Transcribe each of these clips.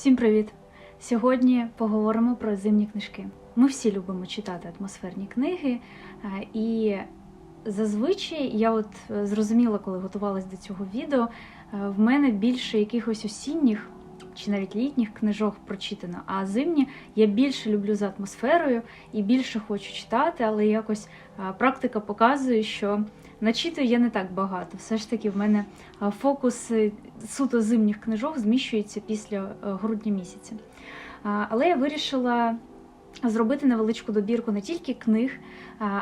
Всім привіт! Сьогодні поговоримо про зимні книжки. Ми всі любимо читати атмосферні книги, е, і зазвичай я от е, зрозуміла, коли готувалась до цього відео, е, в мене більше якихось осінніх чи навіть літніх книжок прочитано, а зимні я більше люблю за атмосферою і більше хочу читати, але якось практика показує, що начитую я не так багато. Все ж таки, в мене е, фокус е, суто зимніх книжок зміщується після е, грудня місяця. Але я вирішила зробити невеличку добірку не тільки книг,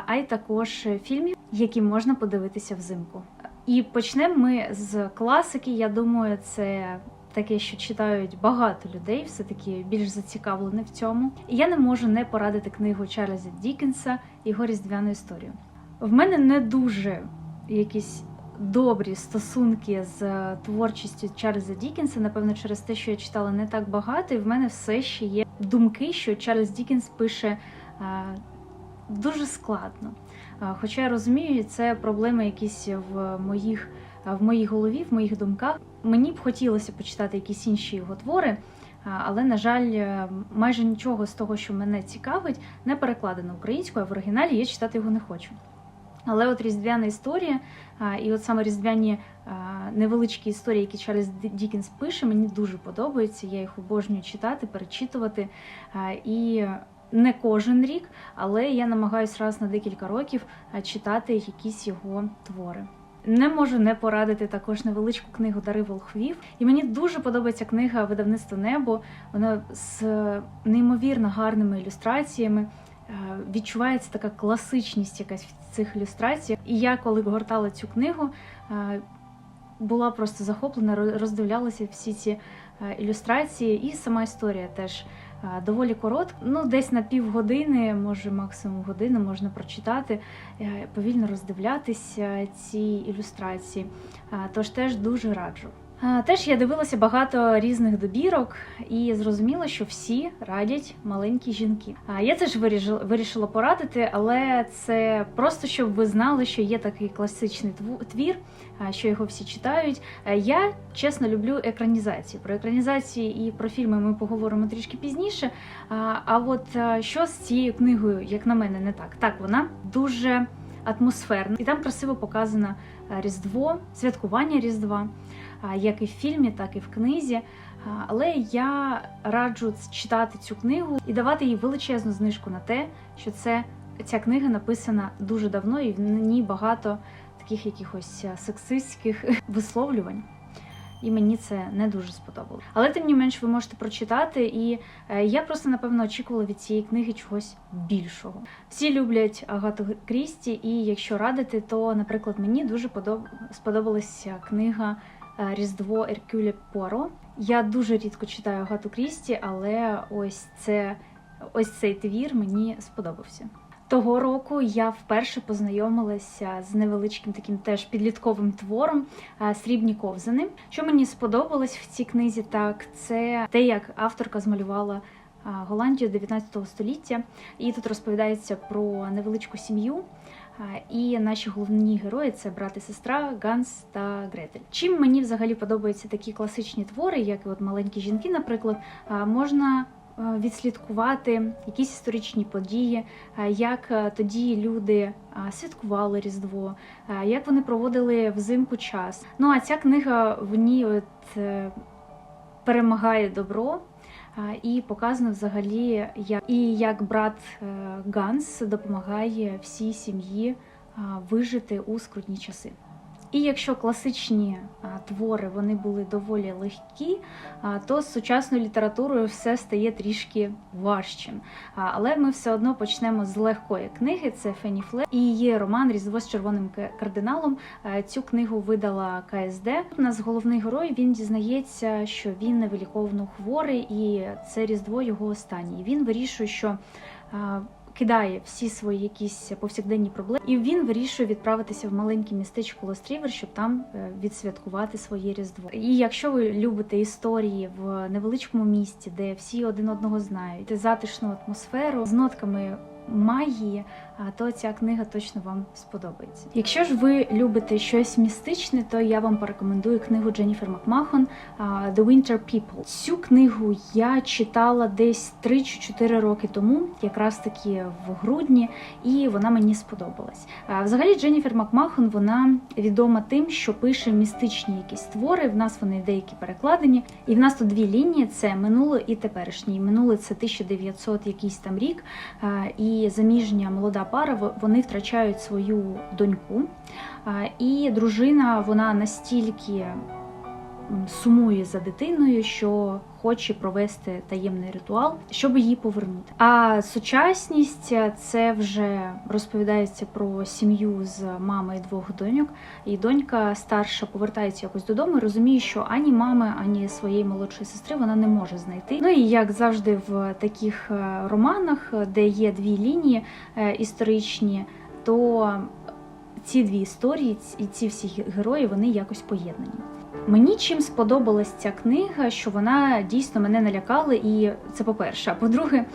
а й також фільмів, які можна подивитися взимку. І почнемо ми з класики. Я думаю, це таке, що читають багато людей, все таки більш зацікавлені в цьому. І я не можу не порадити книгу Чарльза Дікенса його різдвяну історію. В мене не дуже якісь добрі стосунки з е, творчістю Чарльза Дікенса, напевно, через те, що я читала не так багато, і в мене все ще є думки, що Чарльз Дікенс пише е, дуже складно. Е, Хоча я розумію, це проблеми якісь в моїх в моїй голові, в моїх думках. Мені б хотілося почитати якісь інші його твори, але, на жаль, майже нічого з того, що мене цікавить, не перекладено українською, а в оригіналі я читати його не хочу. Але от різдвяна історія, і от саме різдвяні невеличкі історії, які Чарльз Дікінс пише, мені дуже подобаються. Я їх обожнюю читати, перечитувати. І не кожен рік, але я намагаюся раз на декілька років читати якісь його твори. Не можу не порадити також невеличку книгу Дари Волхвів. І мені дуже подобається книга Видавництво Небо. Вона з неймовірно гарними ілюстраціями. Е, Відчувається така класичність якась в цих ілюстраціях. І я, коли гортала цю книгу, е, була просто захоплена, ро- роздивлялася всі ці е, ілюстрації, і сама історія теж доволі коротка. Ну, десь на півгодини, може максимум години можна прочитати, повільно роздивлятися ці ілюстрації. Тож теж дуже раджу. Теж я дивилася багато різних добірок і зрозуміла, що всі радять маленькі жінки. А я теж вирішила, вирішила порадити, але це просто щоб ви знали, що є такий класичний твір, що його всі читають. Е, Я чесно люблю екранізації. Про екранізації і про фільми ми поговоримо трішки пізніше. А, А от е, що з цією книгою, як на мене, не так. Так, вона дуже атмосферна, і там красиво показано е, Різдво, святкування Різдва як і в фільмі, так і в книзі. Але я раджу читати цю книгу і давати їй величезну знижку на те, що це ця книга написана дуже давно, і в ній багато таких якихось сексистських висловлювань. І мені це не дуже сподобалося. Але тим не менш, ви можете прочитати, і е, я просто напевно очікувала від цієї книги чогось більшого. Всі люблять Агату Крісті, і якщо радити, то, наприклад, мені дуже подоб... сподобалася книга е, Різдво Еркюля Пуаро. Я дуже рідко читаю Агату Крісті, але ось це ось цей твір мені сподобався. Того року я вперше познайомилася з невеличким таким теж підлітковим твором е, Срібні ковзани. Що мені сподобалось в цій книзі, так це те, як авторка змалювала е, Голландію 19 століття. І тут розповідається про невеличку сім'ю. І наші головні герої це брат і сестра Ганс та Гретель. Чим мені взагалі подобаються такі класичні твори, як от маленькі жінки, наприклад, можна е, відслідкувати якісь історичні події, як е, тоді люди святкували Різдво, як вони проводили взимку час. Ну а ця книга в ній от е, перемагає добро. І показано взагалі, як і як брат е, Ганс допомагає всій сім'ї вижити у скрутні часи. І якщо класичні твори вони були доволі легкі, то з сучасною літературою все стає трішки важчим. Але ми все одно почнемо з легкої книги. Це Фенні Фле і її роман Різдво з червоним кардиналом. Цю книгу видала КСД. У нас головний герой він дізнається, що він невиліковно хворий, і це різдво його останнє. Він вирішує, що кидає всі свої якісь повсякденні проблеми, і він вирішує відправитися в маленьке містечко Лострівер, щоб там е, відсвяткувати своє різдво. І якщо ви любите історії в невеличкому місті, де всі один одного знають, затишну атмосферу з нотками магії, то ця книга точно вам сподобається. Якщо ж ви любите щось містичне, то я вам порекомендую книгу Дженніфер Макмахон The Winter People. Цю книгу я читала десь 3 чи 4 роки тому, якраз таки в грудні, і вона мені сподобалась. Взагалі, Дженніфер Макмахон вона відома тим, що пише містичні якісь твори. В нас вони деякі перекладені. І в нас тут дві лінії: це минуле і теперішнє. І Минуле це 1900 якийсь там рік. а, Заміжня молода пара вони втрачають свою доньку. І дружина вона настільки сумує за дитиною, що хоче провести таємний ритуал, щоб її повернути. А сучасність е, це вже розповідається про сім'ю з мамою двох доньок. І донька старша повертається якось додому і розуміє, що ані мами, ані своєї молодшої сестри вона не може знайти. Ну і як завжди, в таких е, романах, е, де є дві лінії історичні, то ці дві історії і ці всі герої вони якось поєднані. Мені чим сподобалась ця книга, що вона дійсно мене налякала, і це по-перше. А по-друге,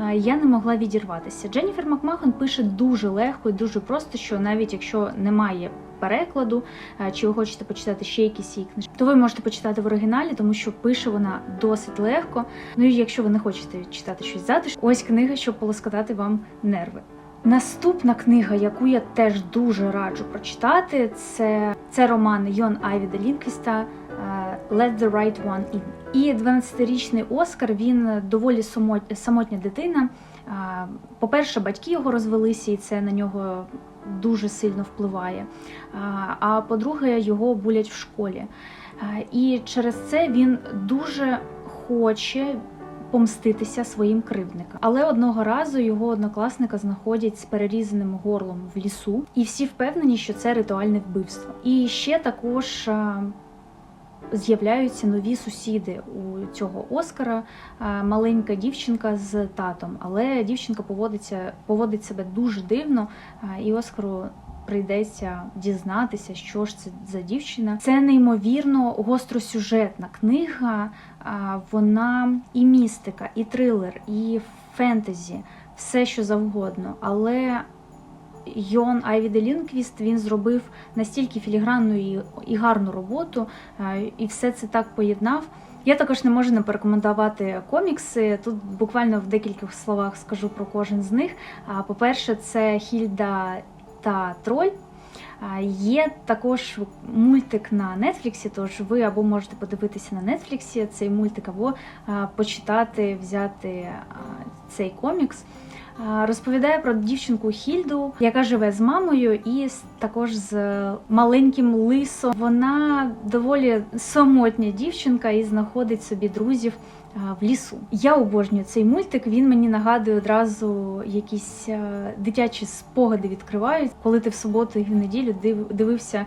е, я не могла відірватися. Дженніфер Макмахон пише дуже легко і дуже просто, що навіть якщо немає перекладу, е, чи ви хочете почитати ще якісь її книжки, то ви можете почитати в оригіналі, тому що пише вона досить легко. Ну і якщо ви не хочете читати щось затишне, ось книга, щоб полоскотати вам нерви. Наступна книга, яку я теж дуже раджу прочитати, це, це роман Йон Айвіда Лінквіста е, Let the Right One In. І 12-річний Оскар він доволі самотня дитина. Е, По-перше, батьки його розвелися, і це на нього дуже сильно впливає. Е, А по-друге, його булять в школі. І через це він дуже хоче помститися своїм кривдникам. Але одного разу його однокласника знаходять з перерізаним горлом в лісу, і всі впевнені, що це ритуальне вбивство. І ще також. З'являються нові сусіди у цього Оскара, маленька дівчинка з татом, але дівчинка поводиться, поводить себе дуже дивно, і Оскару прийдеться дізнатися, що ж це за дівчина. Це неймовірно гостросюжетна книга. Вона і містика, і трилер, і фентезі, все що завгодно. Але Йон Айвіде Лінквіст він зробив настільки філігранну і, гарну роботу, і все це так поєднав. Я також не можу не порекомендувати комікси. Тут буквально в декількох словах скажу про кожен з них. По-перше, це Хільда та Троль. Є також мультик на Нетфліксі, тож ви або можете подивитися на Нетфліксі цей мультик, або почитати, взяти цей комікс. Розповідає про дівчинку Хільду, яка живе з мамою, і також з маленьким лисом. Вона доволі самотня дівчинка і знаходить собі друзів в лісу. Я обожнюю цей мультик. Він мені нагадує одразу якісь дитячі спогади відкривають, коли ти в суботу і в неділю див- дивився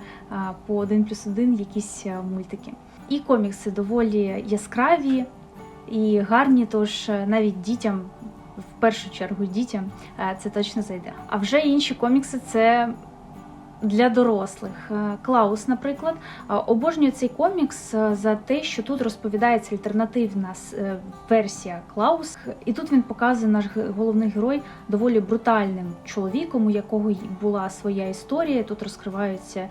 по один плюс один якісь мультики. І комікси доволі яскраві і гарні, тож е, навіть дітям. Першу чергу дітям е, це точно зайде. А вже інші комікси це для дорослих. Е, Клаус, наприклад, Е, обожнюю цей комікс за те, що тут розповідається альтернативна версія Клаус, і тут він показує наш головний герой доволі брутальним чоловіком, у якого була своя історія. Тут розкриваються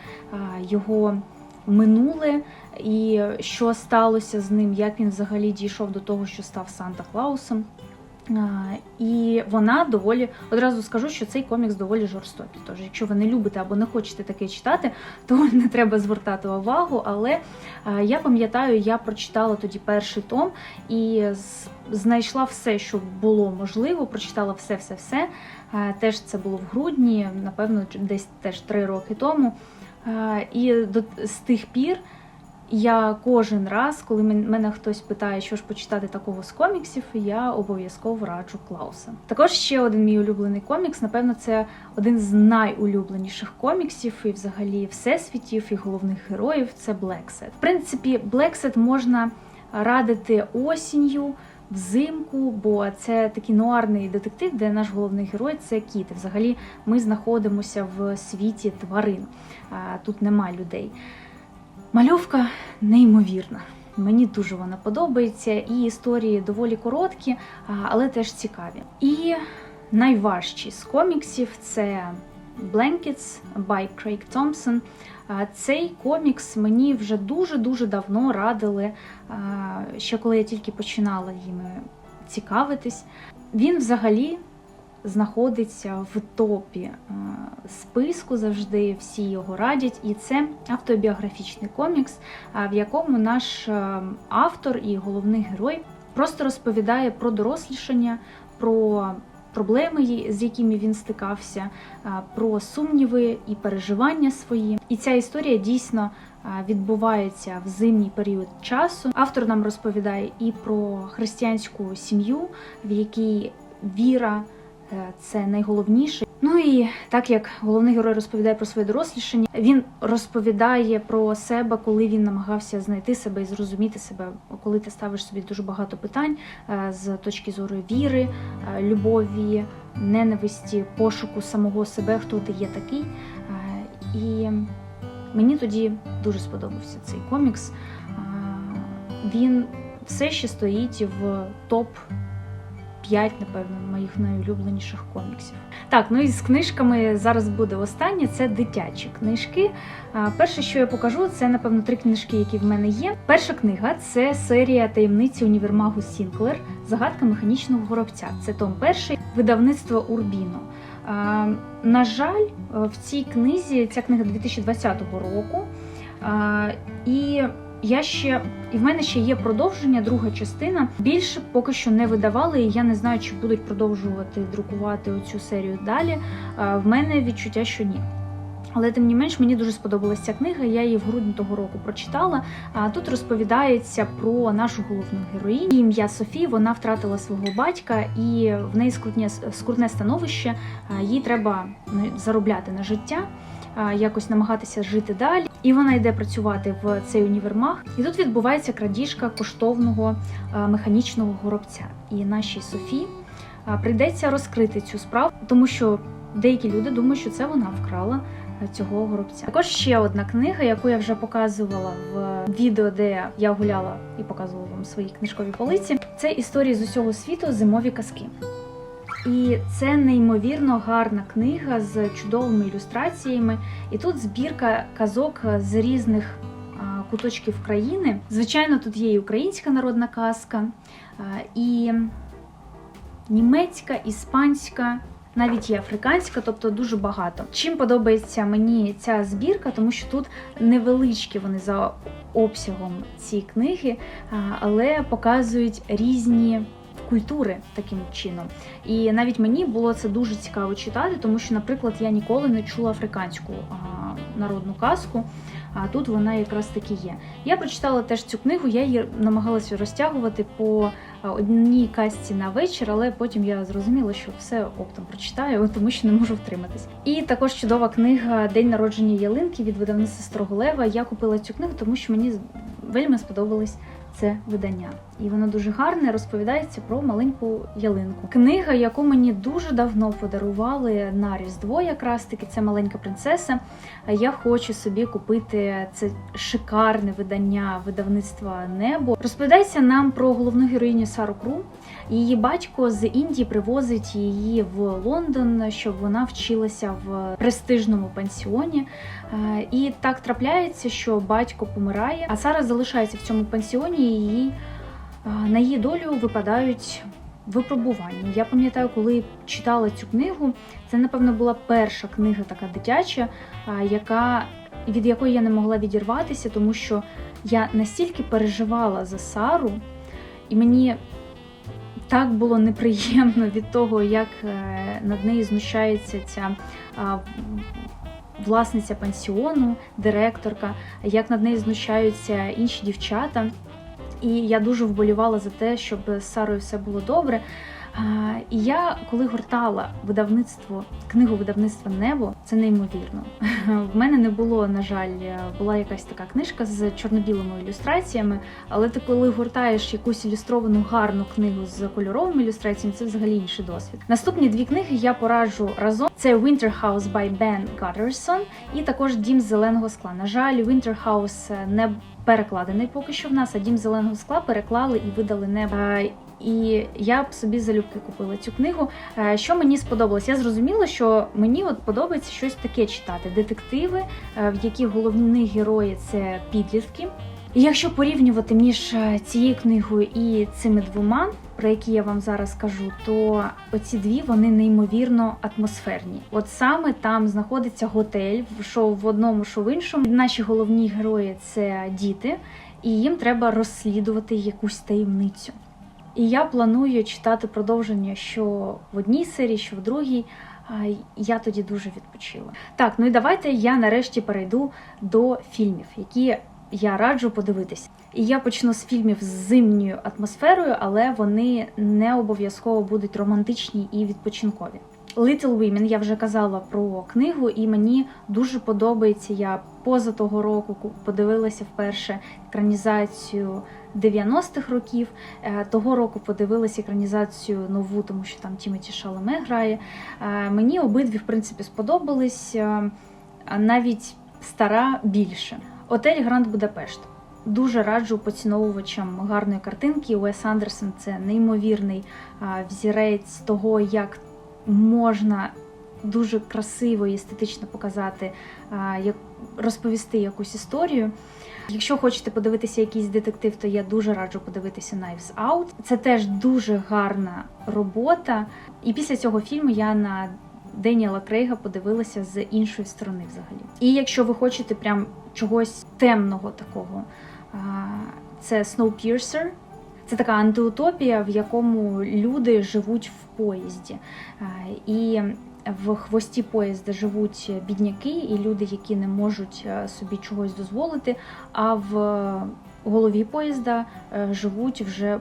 його минуле і що сталося з ним, як він взагалі дійшов до того, що став Санта Клаусом. І вона доволі одразу скажу, що цей комікс доволі жорстокий. Тож, якщо ви не любите або не хочете таке читати, то не треба звертати увагу. Але я пам'ятаю, я прочитала тоді перший том і знайшла все, що було можливо. Прочитала все, все, все. Теж це було в грудні, напевно, десь теж три роки тому. І до з тих пір. Я кожен раз, коли мене хтось питає, що ж почитати такого з коміксів, я обов'язково раджу Клауса. Також ще один мій улюблений комікс. Напевно, це один з найулюбленіших коміксів і взагалі всесвітів і головних героїв. Це Блексет. В принципі, Блексет можна радити осінню. Взимку, бо це такий нуарний детектив, де наш головний герой це кіт. Взагалі, ми знаходимося в світі тварин. Тут нема людей. Мальовка неймовірна. Мені дуже вона подобається, і історії доволі короткі, але теж цікаві. І найважчий з коміксів це Blankets by Craig Thompson. Цей комікс мені вже дуже-дуже давно радили, ще коли я тільки починала їми цікавитись. Він взагалі знаходиться в топі е, списку завжди, всі його радять. І це автобіографічний комікс, в якому наш е, автор і головний герой просто розповідає про дорослішання, про проблеми, з якими він стикався, про сумніви і переживання свої. І ця історія дійсно відбувається в зимній період часу. Автор нам розповідає і про християнську сім'ю, в якій віра е, це найголовніше. Ну і так як головний герой розповідає про своє дорослішання, він розповідає про себе, коли він намагався знайти себе і зрозуміти себе, коли ти ставиш собі дуже багато питань е, з точки зору віри, е, любові, ненависті, пошуку самого себе, хто ти є такий. Е, І мені тоді дуже сподобався цей комікс. Е, Він все ще стоїть в топ 5, напевно, моїх найулюбленіших коміксів. Так, ну і з книжками зараз буде останнє. Це дитячі книжки. Перше, що я покажу, це напевно три книжки, які в мене є. Перша книга це серія таємниці універмагу Сінклер Загадка механічного горобця. Це том перший видавництво Урбіно. На жаль, в цій книзі ця книга 2020 року. І я ще і в мене ще є продовження, друга частина. Більше поки що не видавали, і я не знаю, чи будуть продовжувати друкувати оцю серію далі. В мене відчуття, що ні. Але тим не менш мені дуже сподобалася ця книга. Я її в грудні того року прочитала. А тут розповідається про нашу головну героїню. Її Ім'я Софі. Вона втратила свого батька, і в неї скрутне, скрутне становище. Їй треба ну, заробляти на життя, якось намагатися жити далі. І вона йде працювати в цей універмаг. І тут відбувається крадіжка коштовного механічного горобця. І нашій Софі прийдеться розкрити цю справу, тому що деякі люди думають, що це вона вкрала цього горобця. Також ще одна книга, яку я вже показувала в відео, де я гуляла і показувала вам свої книжкові полиці. Це історії з усього світу зимові казки. І це неймовірно гарна книга з чудовими ілюстраціями. І тут збірка казок з різних куточків країни. Звичайно, тут є і українська народна казка, і німецька, іспанська. Навіть є африканська, тобто дуже багато. Чим подобається мені ця збірка, тому що тут невеличкі вони за обсягом ці книги, але показують різні культури таким чином. І навіть мені було це дуже цікаво читати, тому що, наприклад, я ніколи не чула африканську народну казку. А тут вона якраз таки є. Я прочитала теж цю книгу, я її намагалася розтягувати по одній казці на вечір, але потім я зрозуміла, що все оптом прочитаю, тому що не можу втриматись. І також чудова книга День народження ялинки від видавництва Старого Лева. Я купила цю книгу, тому що мені вельми сподобалось це видання. І воно дуже гарне, розповідається про маленьку ялинку. Книга, яку мені дуже давно подарували на Різдво, якраз таки це маленька принцеса. Я хочу собі купити це шикарне видання видавництва Небо. Розповідається нам про головну героїню Сару Кру. Її батько з Індії привозить її в Лондон, щоб вона вчилася в престижному пансіоні. Е, І так трапляється, що батько помирає, а Сара залишається в цьому пансіоні. і Її е, на її долю випадають випробування. Я пам'ятаю, коли читала цю книгу, це напевно була перша книга така дитяча, яка від якої я не могла відірватися, тому що я настільки переживала за Сару, і мені так було неприємно від того, як е, над нею знущається ця власниця пансіону, директорка, як над нею знущаються інші дівчата. І я дуже вболівала за те, щоб з Сарою все було добре. І я, коли гортала видавництво, книгу видавництва Небо, це неймовірно. В мене не було, на жаль, була якась така книжка з чорно-білими ілюстраціями, але ти коли гортаєш якусь ілюстровану гарну книгу з кольоровими ілюстраціями, це взагалі інший досвід. Наступні дві книги я пораджу разом. Це Winter House by Ben Gutterson і також Дім зеленого скла. На жаль, Winter House не перекладений поки що в нас, а дім зеленого скла переклали і видали небо. І я б собі залюбки купила цю книгу. Е, Що мені сподобалось? Я зрозуміла, що мені от подобається щось таке читати: детективи, е, в яких головні герої це підлітки. І якщо порівнювати між е, цією книгою і цими двома, про які я вам зараз кажу, то оці дві вони неймовірно атмосферні. От саме там знаходиться готель, що в одному, що в іншому. Наші головні герої це діти, і їм треба розслідувати якусь таємницю. І я планую читати продовження, що в одній серії, що в другій. Я тоді дуже відпочила. Так, ну і давайте я нарешті перейду до фільмів, які я раджу подивитися. І я почну з фільмів з зимньою атмосферою, але вони не обов'язково будуть романтичні і відпочинкові. Little Women, я вже казала про книгу, і мені дуже подобається. Я поза того року ку- подивилася вперше екранізацію 90-х років. Е, Того року подивилася екранізацію нову, тому що там Тімоті Шаломе грає. Е, Мені обидві, в принципі, сподобались. е, навіть стара більше. Отель Гранд Будапешт. Дуже раджу поціновувачам гарної картинки. Уес Андерсон це неймовірний взірець того, як можна дуже красиво і естетично показати, як розповісти якусь історію. Якщо хочете подивитися якийсь детектив, то я дуже раджу подивитися Knives Out. Це теж дуже гарна робота. І після цього фільму я на Деніела Крейга подивилася з іншої сторони взагалі. І якщо ви хочете прям чогось темного такого, це Snowpiercer. Це така антиутопія, в якому люди живуть в поїзді. І в хвості поїзда живуть бідняки і люди, які не можуть е, собі чогось дозволити. А в голові поїзда е, живуть вже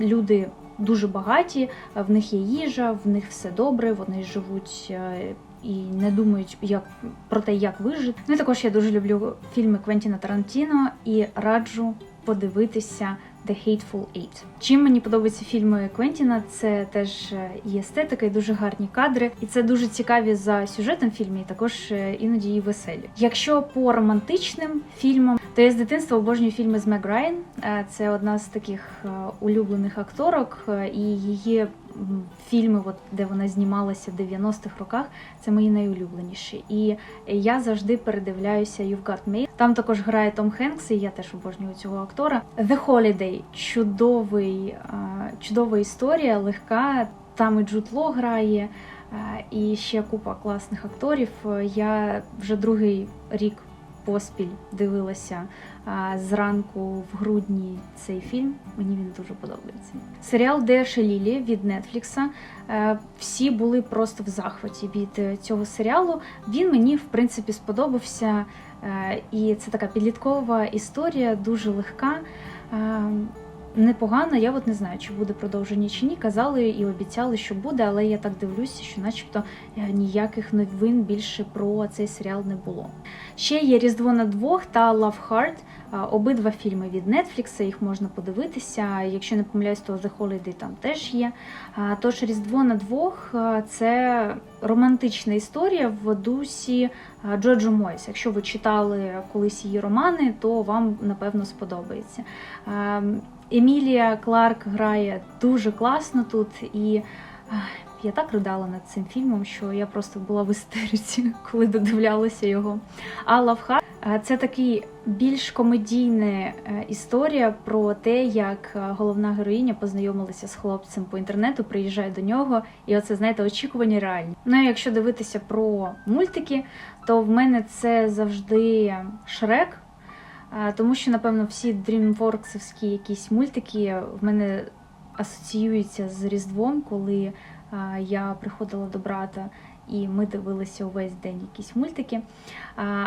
люди дуже багаті, в них є їжа, в них все добре, вони живуть е, і не думають як про те, як вижити. Ну і також я дуже люблю фільми Квентіна Тарантіно і раджу подивитися The Hateful Eight. Чим мені подобаються фільми Квентіна, це теж е, і естетика, і дуже гарні кадри, і це дуже цікаві за сюжетом фільмі, і також е, іноді і веселі. Якщо по романтичним фільмам, то я з дитинства обожнюю фільми з Мег Райан. Е, Це одна з таких е, улюблених акторок, е, і її фільми, от, де вона знімалася в 90-х роках, це мої найулюбленіші. І я завжди передивляюся You've Got Mail. Там також грає Том Хенкс, і я теж обожнюю цього актора. The Holiday чудовий, чудова історія, легка. Там і Джуд Ло грає, і ще купа класних акторів. Я вже другий рік поспіль дивилася зранку в грудні цей фільм. Мені він дуже подобається. Серіал Деша Лілі від Нетфлікса. Е, Всі були просто в захваті від е, цього серіалу. Він мені в принципі сподобався. Е, І це така підліткова історія, дуже легка. Непогано, я от не знаю, чи буде продовження чи ні. Казали і обіцяли, що буде, але я так дивлюся, що начебто е, ніяких новин більше про цей серіал не було. Ще є Різдво на двох та Love Heart. Обидва фільми від Netflix, їх можна подивитися. Якщо не помиляюсь, то The Holiday там теж є. Тож Різдво на двох це романтична історія в дусі Джоджо Мойс. Якщо ви читали колись її романи, то вам напевно сподобається. Е, Емілія Кларк грає дуже класно тут, і я так ридала над цим фільмом, що я просто була в істериці, коли додивлялася його. А Лавха це такий більш комедійна е, історія про те, як е, головна героїня познайомилася з хлопцем по інтернету, приїжджає до нього, і оце знаєте, очікування реальні. Ну і якщо дивитися про мультики, то в мене це завжди Шрек. Тому що, напевно, всі дрімворксовські якісь мультики в мене асоціюються з Різдвом, коли я приходила до брата і ми дивилися увесь день якісь мультики.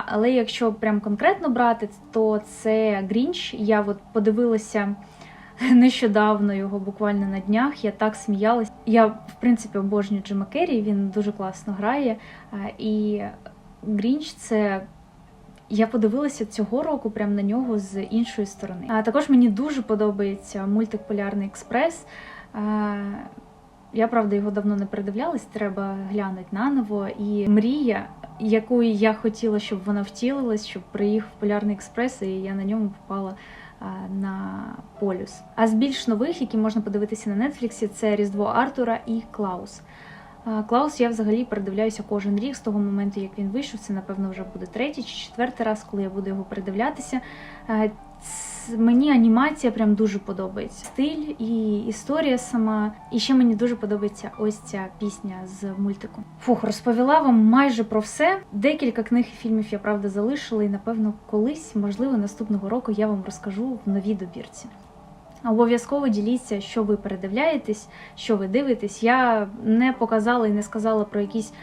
Але якщо прям конкретно брати, то це Грінч. Я от подивилася нещодавно його, буквально на днях. Я так сміялась. Я, в принципі, обожнюю Джима Керрі, він дуже класно грає. І Грінч це. Я подивилася цього року прямо на нього з іншої сторони. А також мені дуже подобається мультик Полярний експрес. Я правда його давно не передивлялась, треба глянути наново. І мрія, яку я хотіла, щоб вона втілилась, щоб приїхав полярний експрес, і я на ньому попала на полюс. А з більш нових, які можна подивитися на Нетфліксі, це Різдво Артура і Клаус. Клаус я взагалі передивляюся кожен рік з того моменту, як він вийшов. Це напевно вже буде третій чи четвертий раз, коли я буду його передивлятися. Мені анімація прям дуже подобається. Стиль і історія сама. І ще мені дуже подобається ось ця пісня з мультику. Фух, розповіла вам майже про все. Декілька книг і фільмів я правда залишила, і напевно колись, можливо, наступного року я вам розкажу в новій добірці. Обов'язково діліться, що ви передивляєтесь, що ви дивитесь. Я не показала і не сказала про якісь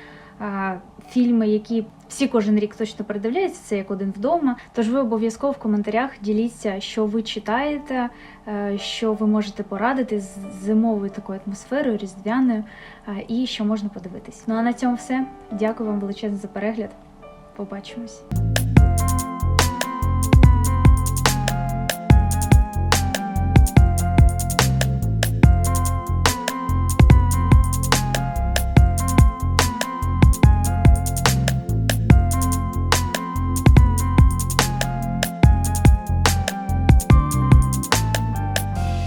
а, фільми, які всі кожен рік точно передивляються. Це як один вдома. Тож ви обов'язково в коментарях діліться, що ви читаєте, е, що ви можете порадити з зимовою такою атмосферою, різдвяною, і що можна подивитись. Ну а на цьому все. Дякую вам величезно за перегляд. Побачимось.